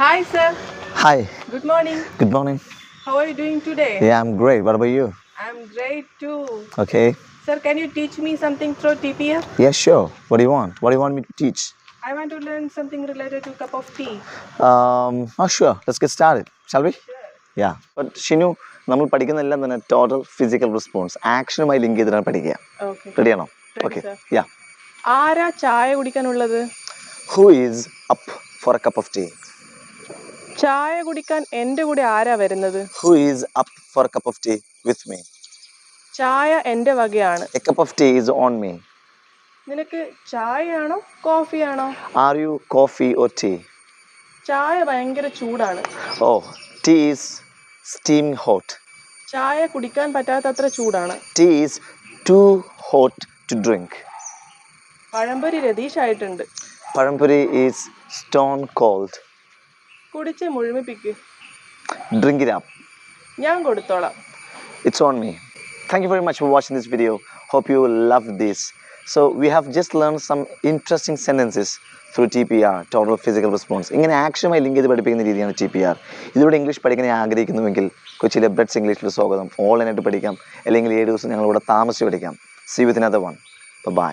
Hi, sir. Hi, Good morning. good morning. How are you doing today? Yeah, I'm great. What about you? I'm great too. Okay. Sir, can you teach me something through TPF? Yeah, sure. What do you want? What do you want me to teach? I want to learn something related to cup of tea. Um, oh, sure. Let's get started. Shall we? Sure. Yeah. But Shinu നമ്മൾ പഠിക്കുന്നതെല്ലാം തന്നെ total physical response ആക്ഷനുമായി link ചെയ്തിട്ടാണ് പഠിക്കുക Okay. റെഡിയാണോ okay. Yeah ആരാ ചായ കുടിക്കാനുള്ളത് who is up for a cup of tea ചായ കുടിക്കാൻ എന്റെ കൂടെ ആരാ വരുന്നത്? Who is up for a cup of tea with me ചായ എന്റെ വകയാണ്. A cup of tea is on me നിനക്ക് ചായയാണോ കോഫിയാണോ? Are you coffee or tea ചായ ഭയങ്കര ചൂടാണ്. Oh tea is steam hot ചായ കുടിക്കാൻ പറ്റാത്തത്ര ചൂടാണ്. Tea is too hot to drink പഴംപൊരി രതീഷായിട്ടുണ്ട്. പഴംപൊരി ഈസ് സ്റ്റോൺ കോൾഡ് കുടിച്ച് മുഴുമിപ്പിക്കൂ. ഡ്രിങ്ക് ഇറ്റ് ഞാൻ കൊടുത്തോളാം. It's on me thank you very much for watching this video hope you love this so we have just learn some interesting sentences through T P R total physical response ഇങ്ങനെ ആക്ഷനുമായി link ചെയ്ത് പഠിപ്പിക്കുന്ന രീതിയാണ് T P R ഇതിലൂടെ English പഠിക്കാൻ ആഗ്രഹിക്കുന്നുവെങ്കിൽ കൊച്ചിയിലെ BREADS ഇംഗ്ലീഷിൽ സ്വാഗതം. ഓൺലൈനായിട്ട് പഠിക്കാം. അല്ലെങ്കിൽ ഏഴ് ദിവസം ഞങ്ങളിവിടെ താമസിച്ച് പഠിക്കാം. See with another one by